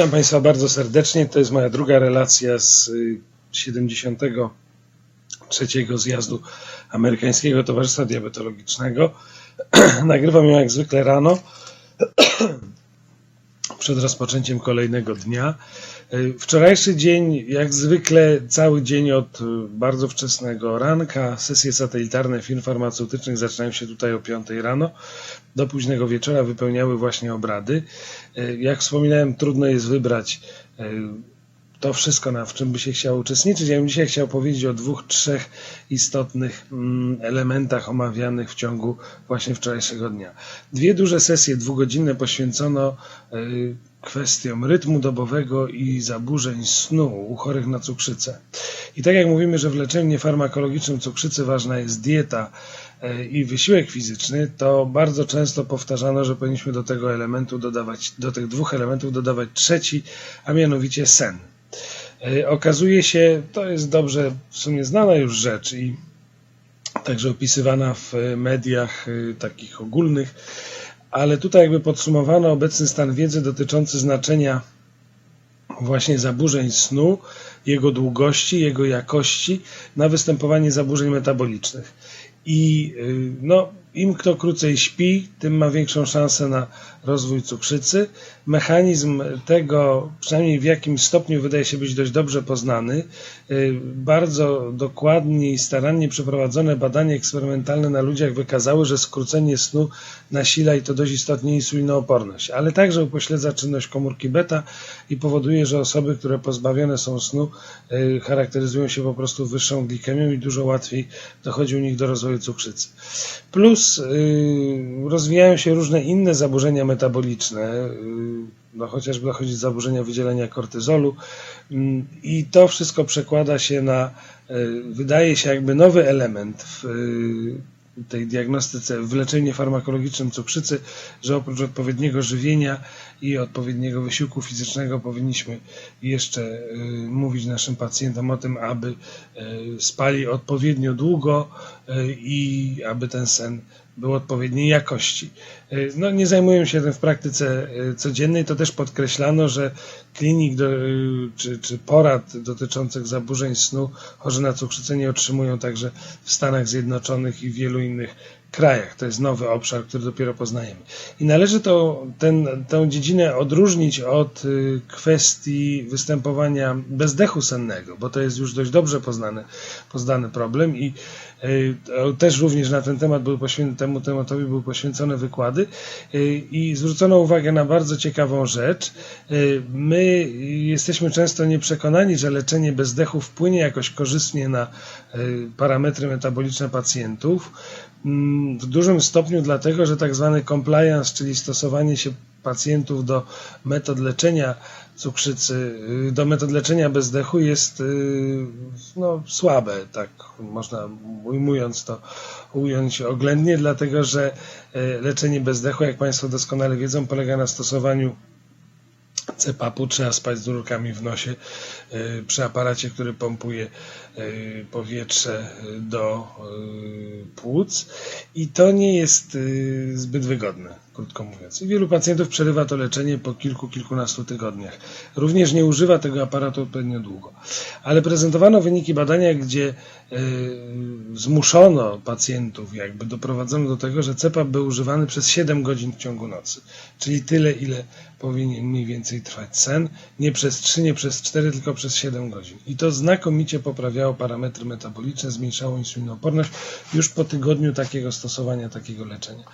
Witam Państwa bardzo serdecznie. To jest moja druga relacja z y, 73. zjazdu Amerykańskiego Towarzystwa Diabetologicznego. Nagrywam ją jak zwykle rano, przed rozpoczęciem kolejnego dnia. Y, Wczorajszy dzień, jak zwykle, cały dzień od y, bardzo wczesnego ranka. Sesje satelitarne firm farmaceutycznych zaczynają się tutaj o 5 rano. Do późnego wieczora wypełniały właśnie obrady. Y, Jak wspominałem, trudno jest wybrać to wszystko, na w czym by się chciało uczestniczyć. Ja bym dzisiaj chciał powiedzieć o dwóch, trzech istotnych mm, elementach omawianych w ciągu właśnie wczorajszego dnia. Dwie duże sesje dwugodzinne poświęcono y, kwestiom rytmu dobowego i zaburzeń snu u chorych na cukrzycę. I tak jak mówimy, że w leczeniu niefarmakologicznym cukrzycy ważna jest dieta y, i wysiłek fizyczny, to bardzo często powtarzano, że powinniśmy do tego elementu dodawać, do tych dwóch elementów dodawać trzeci, a mianowicie sen. Y, Okazuje się, to jest dobrze w sumie znana już rzecz i także opisywana w y, mediach y, takich ogólnych, ale tutaj jakby podsumowano obecny stan wiedzy dotyczący znaczenia właśnie zaburzeń snu, jego długości, jego jakości na występowanie zaburzeń metabolicznych. I no, im kto krócej śpi, tym ma większą szansę na rozwój cukrzycy. Mechanizm tego, przynajmniej w jakimś stopniu, wydaje się być dość dobrze poznany. Y, Bardzo dokładnie i starannie przeprowadzone badania eksperymentalne na ludziach wykazały, że skrócenie snu nasila i to dość istotnie insulinooporność, ale także upośledza czynność komórki beta i powoduje, że osoby, które pozbawione są snu, y, charakteryzują się po prostu wyższą glikemią i dużo łatwiej dochodzi u nich do rozwoju cukrzycy. Plus y, rozwijają się różne inne zaburzenia metaboliczne, y, no chociażby dochodzi do zaburzenia wydzielenia kortyzolu Mm, i to wszystko przekłada się na, y, wydaje się jakby nowy element w y, tej diagnostyce, w leczeniu farmakologicznym cukrzycy, że oprócz odpowiedniego żywienia i odpowiedniego wysiłku fizycznego powinniśmy jeszcze y, mówić naszym pacjentom o tym, aby y, spali odpowiednio długo y, i aby ten sen był odpowiedniej jakości. Y, No, nie zajmuję się tym w praktyce y, codziennej, to też podkreślano, że klinik do, y, czy, czy porad dotyczących zaburzeń snu chorzy na cukrzycę nie otrzymują także w Stanach Zjednoczonych i wielu innych krajach. To jest nowy obszar, który dopiero poznajemy. I należy to, ten, tę dziedzinę odróżnić od y, kwestii występowania bezdechu sennego, bo to jest już dość dobrze poznany, poznany problem i y, też również na ten temat były poświęcone, temu tematowi były poświęcone wykłady y, i zwrócono uwagę na bardzo ciekawą rzecz. My jesteśmy często nieprzekonani, że leczenie bezdechu wpłynie jakoś korzystnie na parametry metaboliczne pacjentów. Mm, W dużym stopniu dlatego, że tak zwany compliance, czyli stosowanie się pacjentów do metod leczenia cukrzycy, y, do metod leczenia bezdechu jest y, no, słabe, tak można ujmując to ująć oględnie, dlatego że y, leczenie bezdechu, jak Państwo doskonale wiedzą, polega na stosowaniu CPAP-u trzeba spać z rurkami w nosie przy aparacie, który pompuje y, powietrze do y, płuc i to nie jest zbyt wygodne, krótko mówiąc. I wielu pacjentów przerywa to leczenie po kilku, kilkunastu tygodniach. Również nie używa tego aparatu odpowiednio długo. Ale prezentowano wyniki badania, gdzie zmuszono pacjentów, jakby doprowadzono do tego, że CPAP był używany przez 7 godzin w ciągu nocy, czyli tyle, ile powinien mniej więcej trwać sen, nie przez 3, nie przez 4, tylko przez 7 godzin. I to znakomicie poprawiało parametry metaboliczne, zmniejszało insulinooporność już po tygodniu takiego stosowania, takiego leczenia.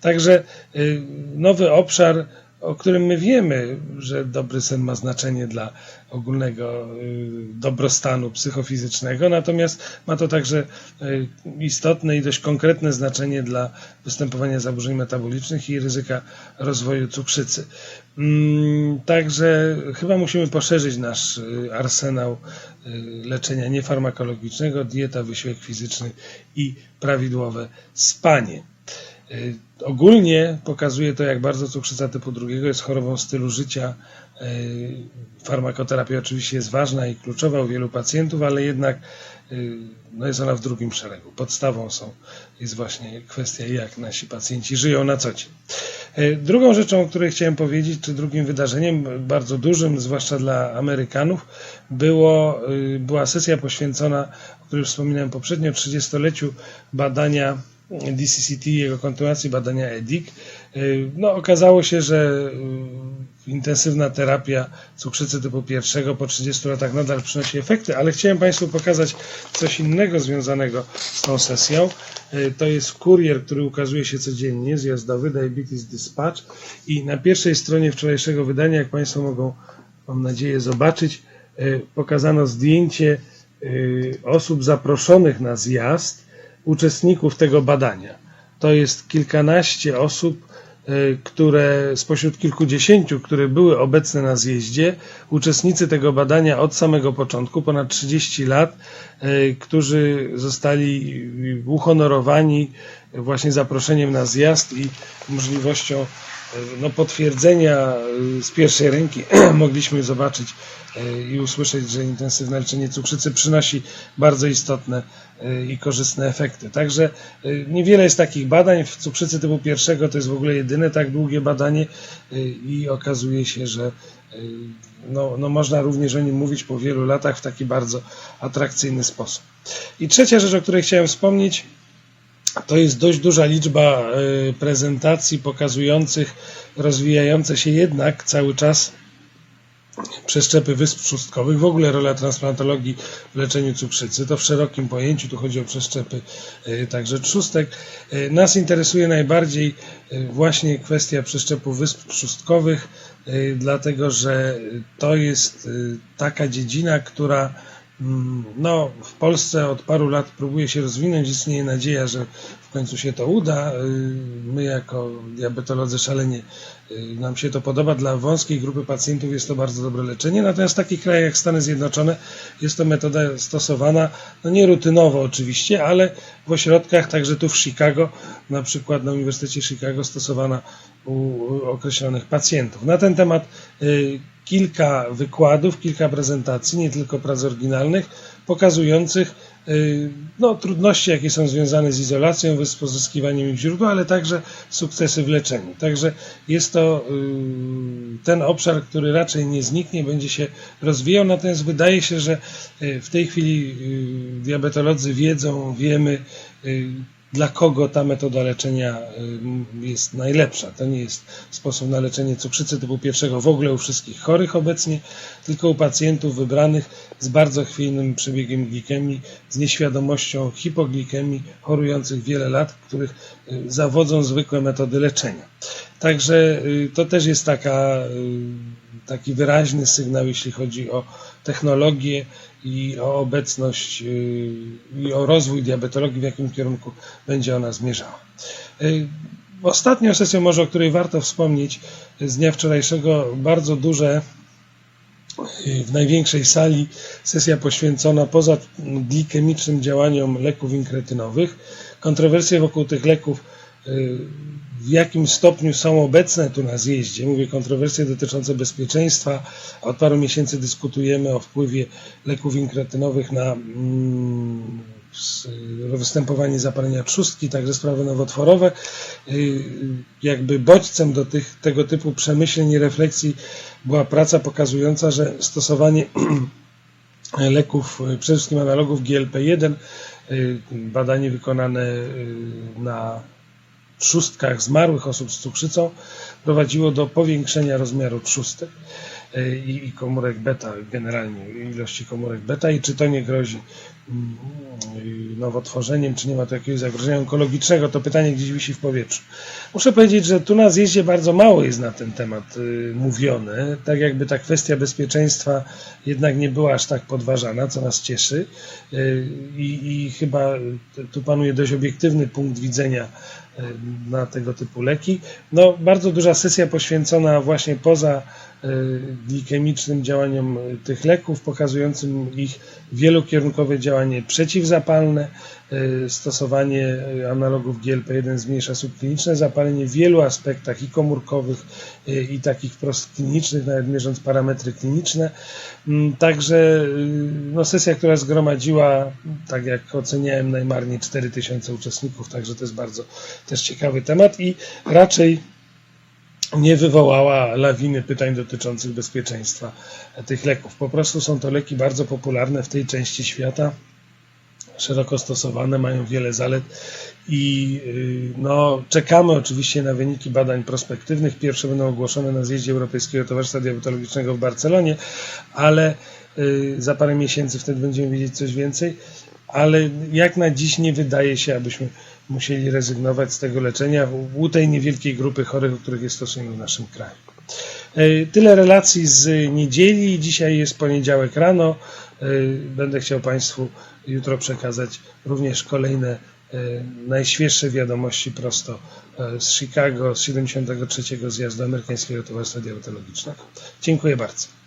Także y, nowy obszar, o którym my wiemy, że dobry sen ma znaczenie dla ogólnego y, dobrostanu psychofizycznego, natomiast ma to także y, istotne i dość konkretne znaczenie dla występowania zaburzeń metabolicznych i ryzyka rozwoju cukrzycy. Mm, Także chyba musimy poszerzyć nasz y, arsenał leczenia niefarmakologicznego, dieta, wysiłek fizyczny i prawidłowe spanie. Y, Ogólnie pokazuje to, jak bardzo cukrzyca typu drugiego jest chorobą stylu życia. Y, Farmakoterapia oczywiście jest ważna i kluczowa u wielu pacjentów, ale jednak y, no jest ona w drugim szeregu. Podstawą są, jest właśnie kwestia, jak nasi pacjenci żyją na co dzień. Drugą rzeczą, o której chciałem powiedzieć, czy drugim wydarzeniem, bardzo dużym, zwłaszcza dla Amerykanów, było, była sesja poświęcona, o której wspominałem poprzednio, 30-leciu badania DCCT i jego kontynuacji badania EDIC. Y, No, okazało się, że y, intensywna terapia cukrzycy typu pierwszego po 30 latach nadal przynosi efekty, ale chciałem Państwu pokazać coś innego związanego z tą sesją. Y, To jest kurier, który ukazuje się codziennie, zjazdowy, Diabetes Dispatch i na pierwszej stronie wczorajszego wydania, jak Państwo mogą, mam nadzieję, zobaczyć, pokazano zdjęcie osób zaproszonych na zjazd, uczestników tego badania. To jest kilkanaście osób, y, które spośród kilkudziesięciu, które były obecne na zjeździe, uczestnicy tego badania od samego początku, ponad 30 lat, y, którzy zostali uhonorowani właśnie zaproszeniem na zjazd i możliwością no, potwierdzenia y, z pierwszej ręki mogliśmy zobaczyć y, i usłyszeć, że intensywne leczenie cukrzycy przynosi bardzo istotne y, i korzystne efekty. Także niewiele jest takich badań. W cukrzycy typu pierwszego to jest w ogóle jedyne tak długie badanie i okazuje się, że no, no można również o nim mówić po wielu latach w taki bardzo atrakcyjny sposób. I trzecia rzecz, o której chciałem wspomnieć, to jest dość duża liczba y, prezentacji pokazujących rozwijające się jednak cały czas przeszczepy wysp trzustkowych, w ogóle rola transplantologii w leczeniu cukrzycy, to w szerokim pojęciu, tu chodzi o przeszczepy y, także trzustek. Y, Nas interesuje najbardziej właśnie kwestia przeszczepów wysp trzustkowych, dlatego że to jest taka dziedzina, która no, w Polsce od paru lat próbuje się rozwinąć. Istnieje nadzieja, że w końcu się to uda. Y, My, jako diabetolodzy, szalenie y, nam się to podoba. Dla wąskiej grupy pacjentów jest to bardzo dobre leczenie. Natomiast w takich krajach jak Stany Zjednoczone jest to metoda stosowana, no nie rutynowo oczywiście, ale w ośrodkach, także tu w Chicago, na przykład na Uniwersytecie Chicago, stosowana u określonych pacjentów. Na ten temat y, kilka wykładów, kilka prezentacji, nie tylko prac oryginalnych, pokazujących y, no, trudności, jakie są związane z izolacją, z pozyskiwaniem ich źródła, ale także sukcesy w leczeniu. Także jest to y, ten obszar, który raczej nie zniknie, będzie się rozwijał, natomiast wydaje się, że y, w tej chwili diabetolodzy wiedzą, wiemy, dla kogo ta metoda leczenia y, jest najlepsza. To nie jest sposób na leczenie cukrzycy typu pierwszego w ogóle u wszystkich chorych obecnie, tylko u pacjentów wybranych z bardzo chwiejnym przebiegiem glikemii, z nieświadomością hipoglikemii, chorujących wiele lat, których y, zawodzą zwykłe metody leczenia. Także y, to też jest taka, taki wyraźny sygnał, jeśli chodzi o technologię i o obecność y, i o rozwój diabetologii, w jakim kierunku będzie ona zmierzała. Y, Ostatnią sesją, może o której warto wspomnieć, z dnia wczorajszego bardzo duże y, w największej sali sesja poświęcona poza glikemicznym działaniom leków inkretynowych. Kontrowersje wokół tych leków w jakim stopniu są obecne tu na zjeździe. Mówię kontrowersje dotyczące bezpieczeństwa. Od paru miesięcy dyskutujemy o wpływie leków inkretynowych na mm, występowanie zapalenia trzustki, także sprawy nowotworowe. Y, Jakby bodźcem do tych, tego typu przemyśleń i refleksji była praca pokazująca, że stosowanie leków, y, przede wszystkim analogów GLP-1, y, badanie wykonane na trzustkach zmarłych osób z cukrzycą prowadziło do powiększenia rozmiaru trzustek i, komórek beta, generalnie ilości komórek beta. I czy to nie grozi mm, y, nowotworzeniem, czy nie ma to jakiegoś zagrożenia onkologicznego, to pytanie gdzieś wisi w powietrzu. Muszę powiedzieć, że tu na zjeździe bardzo mało jest na ten temat y, mówione, tak jakby ta kwestia bezpieczeństwa jednak nie była aż tak podważana, co nas cieszy. Y, i, i chyba tu panuje dość obiektywny punkt widzenia na tego typu leki. No, bardzo duża sesja poświęcona właśnie poza y, glikemicznym działaniom y, tych leków, pokazującym ich wielokierunkowe działanie przeciwzapalne, stosowanie y, analogów GLP-1 zmniejsza subkliniczne zapalenie w wielu aspektach i komórkowych, y, i takich wprost klinicznych, nawet mierząc parametry kliniczne. Mm, Także no, sesja, która zgromadziła, tak jak oceniałem, najmarniej 4000 uczestników, także to jest bardzo też ciekawy temat i raczej nie wywołała lawiny pytań dotyczących bezpieczeństwa tych leków. Po prostu są to leki bardzo popularne w tej części świata, szeroko stosowane, mają wiele zalet i y, no, czekamy oczywiście na wyniki badań prospektywnych. Pierwsze będą ogłoszone na zjeździe Europejskiego Towarzystwa Diabetologicznego w Barcelonie, ale y, za parę miesięcy wtedy będziemy wiedzieć coś więcej. Ale jak na dziś nie wydaje się, abyśmy musieli rezygnować z tego leczenia u tej niewielkiej grupy chorych, o których jest stosunek w naszym kraju. E, Tyle relacji z niedzieli. Dzisiaj jest poniedziałek rano. E, Będę chciał Państwu jutro przekazać również kolejne e, najświeższe wiadomości prosto e, z Chicago, z 73. zjazdu Amerykańskiego Towarzystwa Diabetologicznego. Dziękuję bardzo.